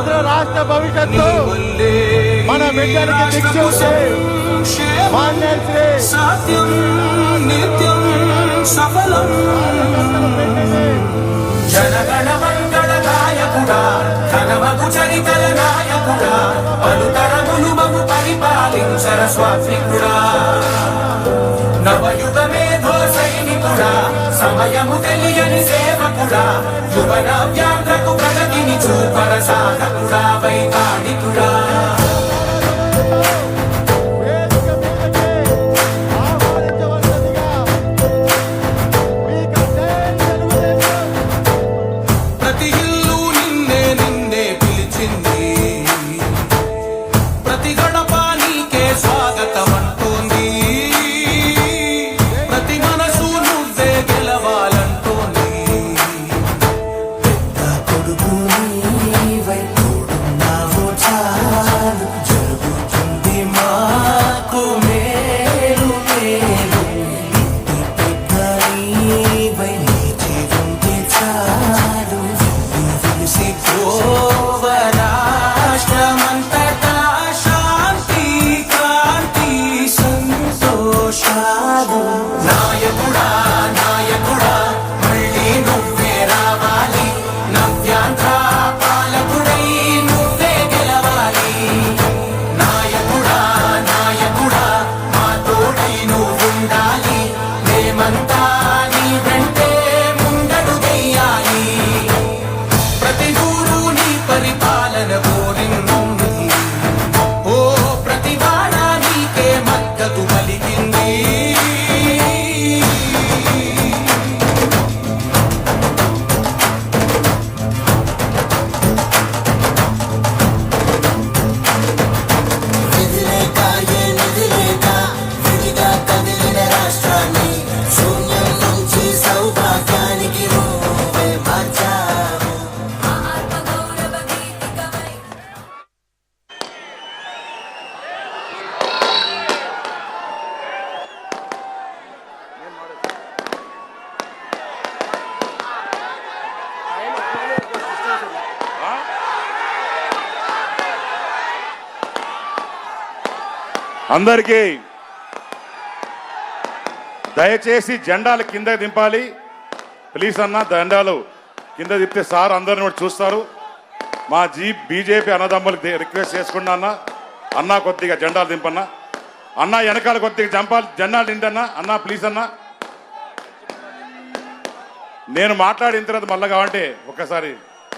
ఆంధ్ర రాష్ట్ర భవిష్యత్తు. మన బిడ్డలకి దిక్సూచి మాన్యశ్రీ సత్యం నిత్యం సఫలం. జనగణ మంగళ నాయకుడా చరితల నాయకుడా పలుతరములు పరిపాలించర నవయుగ మేధో సైనికుడా సమయము తెలియని సేవకుడా యువన వ్యాధకు చూపర సాధకుడా వైతాళికుడా అందరికీ దయచేసి జెండాలు కింద దింపాలి. ప్లీజ్ అన్న జెండాలు కింద దింపితే సార్ అందరిని కూడా చూస్తారు. మా జీ బీజేపీ అన్నదమ్ములు రిక్వెస్ట్ చేసుకున్నా అన్న. అన్న కొద్దిగా జెండాలు దింపన్నా. అన్న వెనకాల కొద్దిగా జంపాలి జెండాలు నిండన్నా. అన్న ప్లీజ్ అన్న. నేను మాట్లాడిన తర్వాత మళ్ళా కావంటే ఒక్కసారి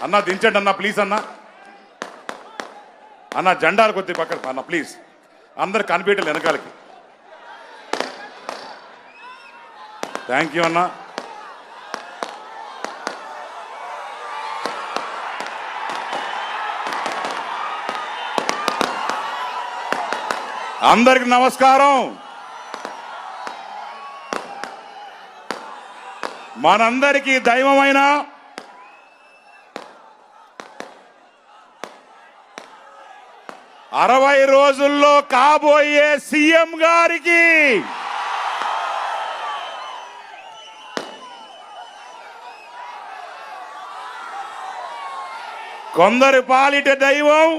అన్న దించండి అన్న ప్లీజ్ అన్న. అన్న జెండాలు కొద్ది పక్కన అన్న ప్లీజ్. అందరు కనిపించలేదు వెనకాలకి. థ్యాంక్ యూ అన్న. అందరికి నమస్కారం. మనందరికీ దైవమైన అరవై రోజుల్లో కాబోయే సీఎం గారికి కొందరి పాలిట దైవం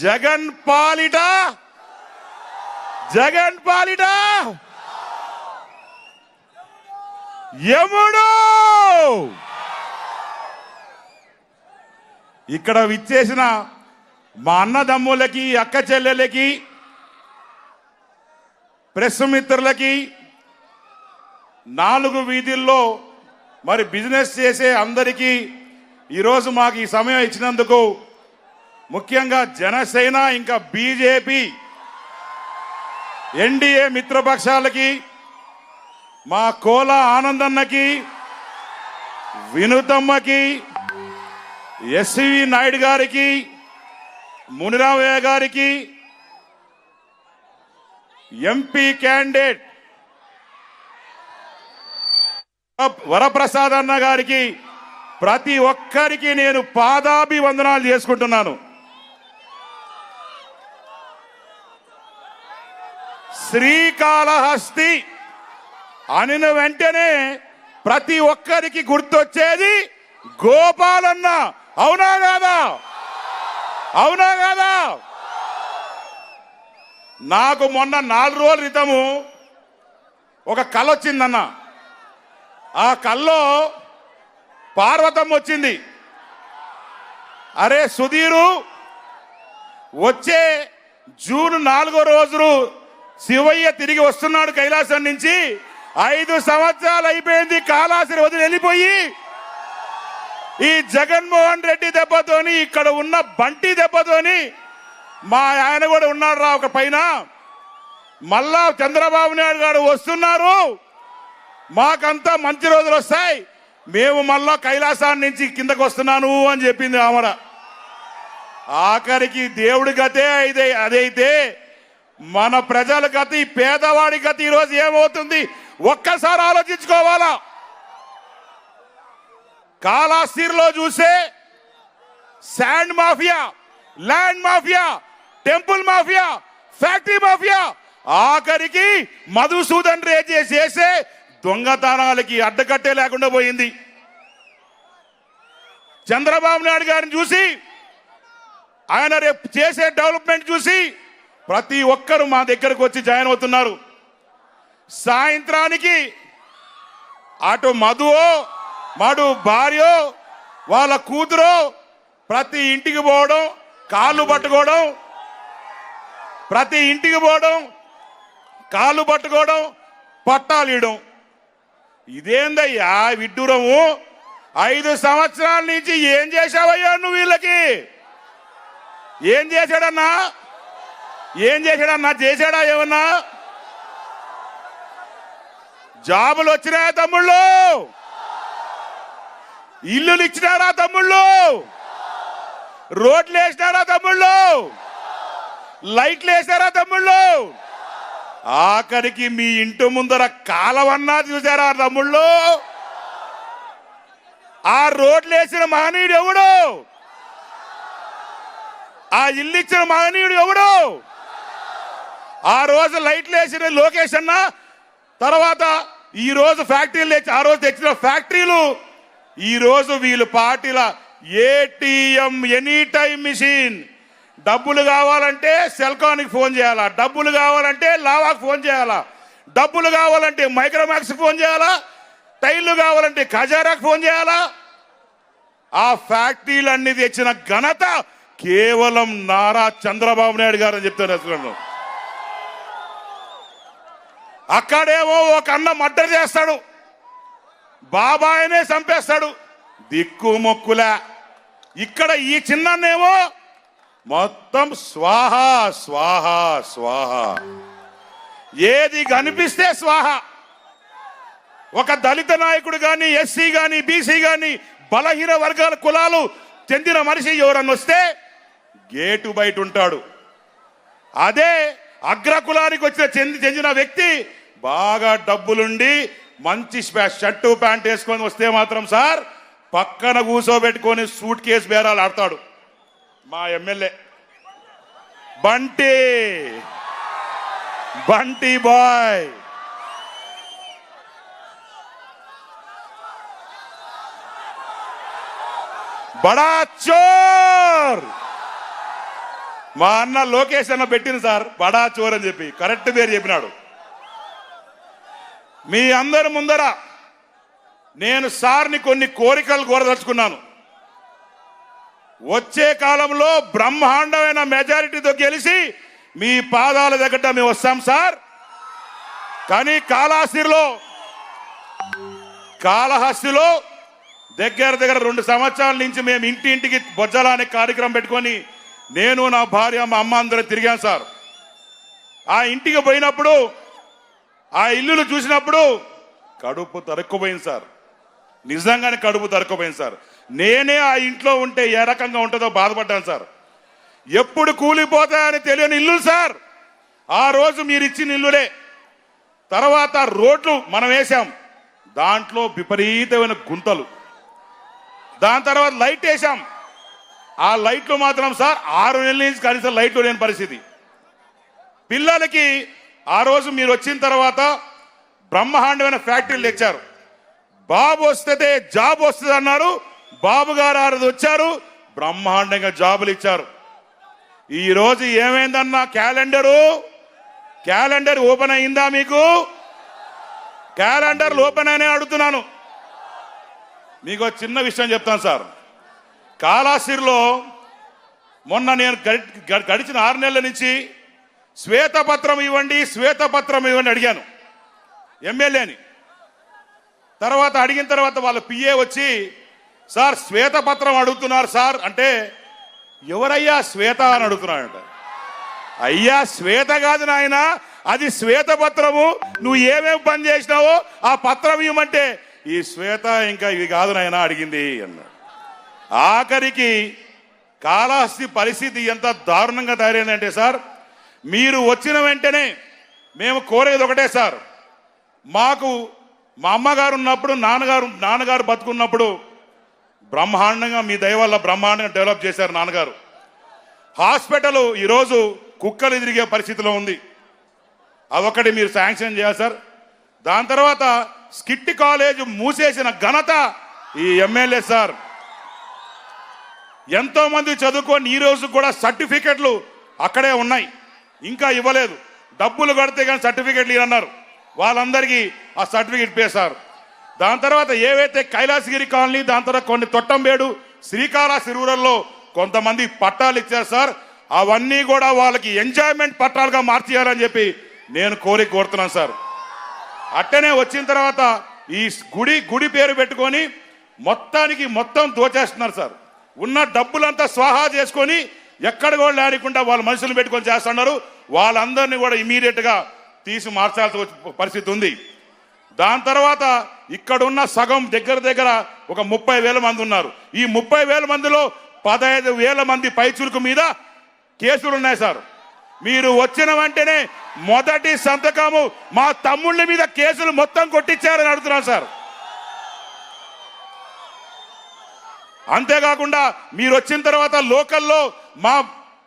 జగన్ పాలిట జగన్ పాలిట. యముడు! ఇక్కడ విచ్చేసిన మా అన్నదమ్ములకి అక్క చెల్లెలకి ప్రెస్ మిత్రులకి నాలుగు వీధుల్లో మరి బిజినెస్ చేసే అందరికీ ఈరోజు మాకు ఈ సమయం ఇచ్చినందుకు ముఖ్యంగా జనసేన ఇంకా బీజేపీ ఎన్డీఏ మిత్రపక్షాలకి మా కోల ఆనందన్నకి వినుతమ్మకి ఎస్వి నాయుడు గారికి మునిరామయ్య గారికి ఎంపీ క్యాండిడేట్ వరప్రసాద్ అన్న గారికి ప్రతి ఒక్కరికి నేను పాదాభివందనాలు చేసుకుంటున్నాను. శ్రీకాళహస్తి అనిన వెంటనే ప్రతి ఒక్కరికి గుర్తొచ్చేది గోపాలన్న. అవునా కాదా? అవునా కాదా? నాకు మొన్న నాలుగు రోజుల క్రితము ఒక కళ వచ్చిందన్న. ఆ కల్లో పార్వతం వచ్చింది. అరే సుధీరు వచ్చే జూన్ నాలుగో రోజు శివయ్య తిరిగి వస్తున్నాడు కైలాసం నుంచి. ఐదు సంవత్సరాలు అయిపోయింది కాలాసిని వదిలి వెళ్ళిపోయి ఈ జగన్మోహన్ రెడ్డి దెబ్బతోని ఇక్కడ ఉన్న బంటి దెబ్బతోని మా ఆయన కూడా ఉన్నాడు రా ఒక పైన. మళ్ళా చంద్రబాబు నాయుడు గారు వస్తున్నారు. మాకంతా మంచి రోజులు వస్తాయి. మేము మళ్ళా కైలాసాన్ని నుంచి కిందకు వస్తున్నాను అని చెప్పింది ఆమడ. ఆఖరికి దేవుడి గతే అయితే అదైతే మన ప్రజల గతి పేదవాడి గతి ఈరోజు ఏమవుతుంది? ఒక్కసారి ఆలోచించుకోవాలా? కాళాస్తిలో చూసే sand mafia land mafia temple mafia factory mafia ఆఖరికి మధుసూదన్ రే చేసే దొంగతనాలకి అడ్డకట్టే లేకుండా పోయింది. చంద్రబాబు నాయుడు గారిని చూసి ఆయన రేపు చేసే డెవలప్మెంట్ చూసి ప్రతి ఒక్కరు మా దగ్గరకు వచ్చి జాయిన్ అవుతున్నారు. సాయంత్రానికి అటు మధువో మడు భార్యో వాళ్ళ కూతురు ప్రతి ఇంటికి పోవడం కాళ్ళు పట్టుకోవడం ప్రతి ఇంటికి పోవడం కాళ్ళు పట్టుకోవడం పట్టాలు ఇవ్వడం ఇదేందయ్యా విడ్డూరము? ఐదు సంవత్సరాల నుంచి ఏం చేశావయ్యా నువ్వు వీళ్ళకి? ఏం చేశాడన్నా? ఏం చేశాడన్నా? చేశాడా ఏమన్నా? జాబులు వచ్చినాయా తమ్ముళ్ళు? ఇల్లులు ఇచ్చినారా తమ్ముళ్ళు? రోడ్లు వేసినారా తమ్ముళ్ళు? లైట్లు వేసారా తమ్ముళ్ళు? ఆఖరికి మీ ఇంటి ముందర కాలవన్నా చూసారా తమ్ముళ్ళు? ఆ రోడ్లు వేసిన మహనీయుడు ఎవడు? ఆ ఇల్లు ఇచ్చిన మహనీయుడు ఎవడు? ఆ రోజు లైట్లు వేసిన లోకేష్ అన్న తర్వాత ఈ రోజు ఫ్యాక్టరీలు తెచ్చి ఆ రోజు తెచ్చిన ఫ్యాక్టరీలు ఈరోజు వీళ్ళు పార్టీల ఏటీఎం ఎనీ టైం మిషన్ డబ్బులు కావాలంటే సెల్కాన్కి ఫోన్ చేయాలా? డబ్బులు కావాలంటే లావాకి ఫోన్ చేయాలా? డబ్బులు కావాలంటే మైక్రోమాక్స్ ఫోన్ చేయాలా? టైర్లు కావాలంటే ఖజారాకి ఫోన్ చేయాలా? ఆ ఫ్యాక్టరీలన్నీ తెచ్చిన ఘనత కేవలం నారా చంద్రబాబు నాయుడు గారు అని చెప్తాను అక్కడేమో ఒక అన్న మర్డర్ చేస్తాడు. బాబాయనే చంపేస్తాడు. దిక్కు మొక్కుల. ఇక్కడ ఈ చిన్ననేమో మొత్తం స్వాహ స్వాహ స్వాహ. ఏది కనిపిస్తే స్వాహ. ఒక దళిత నాయకుడు కానీ ఎస్సీ కానీ బీసీ కానీ బలహీన వర్గాల కులాలు చెందిన మనిషి ఎవరన్నా వస్తే గేటు బయట ఉంటాడు. అదే అగ్రకులానికి వచ్చిన చెంది చెందిన వ్యక్తి బాగా డబ్బులుండి మంచి షర్టు ప్యాంట్ వేసుకొని వస్తే మాత్రం సార్ పక్కన కూర్చోబెట్టుకొని సూట్ కేసు బేరాలు ఆడతాడు. మా ఎమ్మెల్యే. బంటి. బంటి బాయ్. బడా చోర్. మా అన్న లోకేష్ అన్న పెట్టింది సార్ బడా చోర్ అని చెప్పి. కరెక్ట్ పేరు చెప్పినాడు. మీ అందరి ముందర నేను సార్ని కొన్ని కోరికలు కోరదలుచుకున్నాను. వచ్చే కాలంలో బ్రహ్మాండమైన మెజారిటీతో గెలిచి మీ పాదాల దగ్గర మేము వస్తాం సార్. కానీ కాళహస్తిలో కాళహస్తిలో దగ్గర దగ్గర రెండు సంవత్సరాల నుంచి మేము ఇంటి ఇంటికి బొజ్జల అనే కార్యక్రమం పెట్టుకొని నేను నా భార్య మా అమ్మ అందరూ తిరిగాం సార్. ఆ ఇంటికి పోయినప్పుడు ఆ ఇల్లులు చూసినప్పుడు కడుపు తరుక్కుపోయింది సార్. నిజంగానే కడుపు తరుక్కుపోయింది సార్. నేనే ఆ ఇంట్లో ఉంటే ఏ రకంగా ఉంటుందో బాధపడ్డాను సార్. ఎప్పుడు కూలిపోతాయని తెలియని ఇల్లు సార్. ఆ రోజు మీరు ఇచ్చిన ఇల్లులే. తర్వాత రోడ్లు మనం వేసాం దాంట్లో విపరీతమైన గుంతలు. దాని తర్వాత లైట్ వేసాం ఆ లైట్లు మాత్రం సార్ ఆరు నెలల నుంచి కనీసం లైట్లు లేని పరిస్థితి. పిల్లలకి ఆ రోజు మీరు వచ్చిన తర్వాత బ్రహ్మాండమైన ఫ్యాక్టరీలు తెచ్చారు. బాబు వస్తే జాబ్ వస్తుంది అన్నారు. బాబు గారు ఆ రోజు వచ్చారు. బ్రహ్మాండంగా జాబులు ఇచ్చారు. ఈ రోజు క్యాలెండరు? క్యాలెండర్ ఓపెన్ అయిందా మీకు? క్యాలెండర్ ఓపెన్ అయినా అడుగుతున్నాను. మీకు చిన్న విషయం చెప్తాను సార్. కాలాసిరిలో మొన్న నేను గడి- గ- గడిచిన ఆరు నెలల నుంచి శ్వేతపత్రం ఇవ్వండి శ్వేతపత్రం ఇవ్వండి అడిగాను. ఎమ్మెల్యేని. తర్వాత అడిగిన తర్వాత వాళ్ళ పిఏ వచ్చి సార్ శ్వేతపత్రం అడుగుతున్నారు సార్. అంటే ఎవరయ్యా శ్వేత అని అడుగుతున్నాడంట అయ్యా శ్వేత కాదు నాయన అది శ్వేతపత్రము. నువ్వు ఏమేమి పని చేసినావో ఆ పత్రం ఇవ్వమంటే ఈ శ్వేత ఇంకా ఇవి కాదు నాయన అడిగింది అన్నాడు. ఆఖరికి కాళహస్తి పరిస్థితి ఎంత దారుణంగా తయారైందంటే సార్ మీరు వచ్చిన వెంటనే మేము కోరేది ఒకటే సార్. మాకు మా అమ్మగారు ఉన్నప్పుడు నాన్నగారు నాన్నగారు బతుకున్నప్పుడు బ్రహ్మాండంగా మీ దయ వల్ల బ్రహ్మాండంగా డెవలప్ చేశారు నాన్నగారు. హాస్పిటల్ ఈరోజు కుక్కలు ఎదిరిగే పరిస్థితిలో ఉంది. అదొకటి మీరు శాంక్షన్ చేయాలి సార్. దాని తర్వాత స్కిట్ కాలేజ్ మూసేసిన ఘనత ఈ ఎమ్మెల్యే సార్. ఎంతోమంది చదువుకొని ఈ రోజు కూడా సర్టిఫికెట్లు అక్కడే ఉన్నాయి. ఇంకా ఇవ్వలేదు. డబ్బులు కడితే కానీ సర్టిఫికెట్లు అన్నారు వాళ్ళందరికీ ఆ సర్టిఫికెట్ పేశారు దాని తర్వాత ఏవైతే కైలాసగిరి కాలనీ దాని తర్వాత కొన్ని తొట్టంబేడు శ్రీకాళహస్తి రూరల్లో కొంతమంది పట్టాలు ఇచ్చారు సార్. అవన్నీ కూడా వాళ్ళకి ఎంజాయ్మెంట్ పట్టాలుగా మార్చేయాలని చెప్పి నేను కోరిక కోరుతున్నాను సార్. అట్టనే వచ్చిన తర్వాత ఈ గుడి గుడి పేరు పెట్టుకొని మొత్తానికి మొత్తం దోచేస్తున్నారు సార్. ఉన్న డబ్బులంతా స్వాహా చేసుకొని ఎక్కడ కూడా లేకుండా వాళ్ళ మనుషులు పెట్టుకొని చేస్తున్నారు. వాళ్ళందరినీ కూడా ఇమీడియట్గా తీసి మార్చాల్సిన పరిస్థితి ఉంది. దాని తర్వాత ఇక్కడ ఉన్న సగం దగ్గర దగ్గర ఒక ముప్పై వేల మంది ఉన్నారు. ఈ ముప్పై వేల మందిలో పదహైదు వేల మంది పైచులకు మీద కేసులు ఉన్నాయి సార్. మీరు వచ్చిన వెంటనే మొదటి సంతకము మా తమ్ముళ్ళ మీద కేసులు మొత్తం కొట్టించారని అడుగుతున్నాను సార్. అంతేకాకుండా మీరు వచ్చిన తర్వాత లోకల్లో మా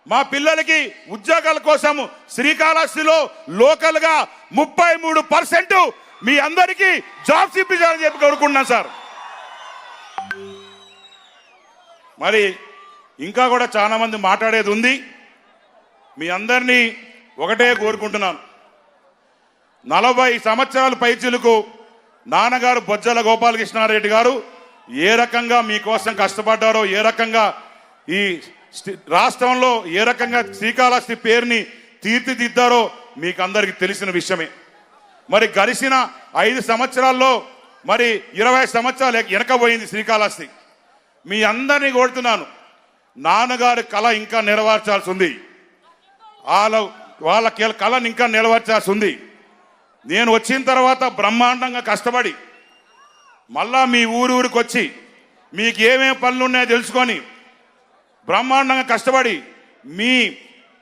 మా పిల్లలకి ఉద్యోగాల కోసం శ్రీకాళహస్తిలో లోకల్గా ముప్పై మూడు పర్సెంట్ మీ అందరికీ జాబ్స్ ఇప్పించాలని చెప్పి కోరుకుంటున్నాను సార్. మరి ఇంకా కూడా చాలా మంది మాట్లాడేది ఉంది. మీ అందరినీ ఒకటే కోరుకుంటున్నాను. నలభై సంవత్సరాల పైచిలకు నాన్నగారు బొజ్జల గోపాలకృష్ణారెడ్డి గారు ఏ రకంగా మీకోసం కష్టపడ్డారో ఏ రకంగా ఈ రాష్ట్రంలో ఏ రకంగా శ్రీకాళహస్తి పేరుని తీర్చిదిద్దారో మీకు అందరికీ తెలిసిన విషయమే. మరి గడిచిన ఐదు సంవత్సరాల్లో మరి ఇరవై సంవత్సరాలు వెనకపోయింది శ్రీకాళహస్తి. మీ అందరినీ కోరుతున్నాను. నాన్నగారి కళ ఇంకా నెరవేర్చాల్సి ఉంది. వాళ్ళ వాళ్ళ కళను ఇంకా నెరవేర్చాల్సి ఉంది. నేను వచ్చిన తర్వాత బ్రహ్మాండంగా కష్టపడి మళ్ళా మీ ఊరు ఊరికి వచ్చి మీకు ఏమేమి పనులు ఉన్నాయో తెలుసుకొని బ్రహ్మాండంగా కష్టపడి మీ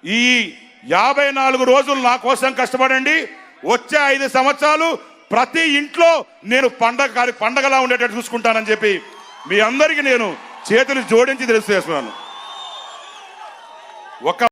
ఈ యాభై నాలుగు రోజులు నా కోసం కష్టపడండి. వచ్చే ఐదు సంవత్సరాలు ప్రతి ఇంట్లో నేను పండగ పండగలా ఉండేటట్టు చూసుకుంటానని చెప్పి మీ అందరికీ నేను చేతులు జోడించి తెలుసు చేస్తున్నాను ఒక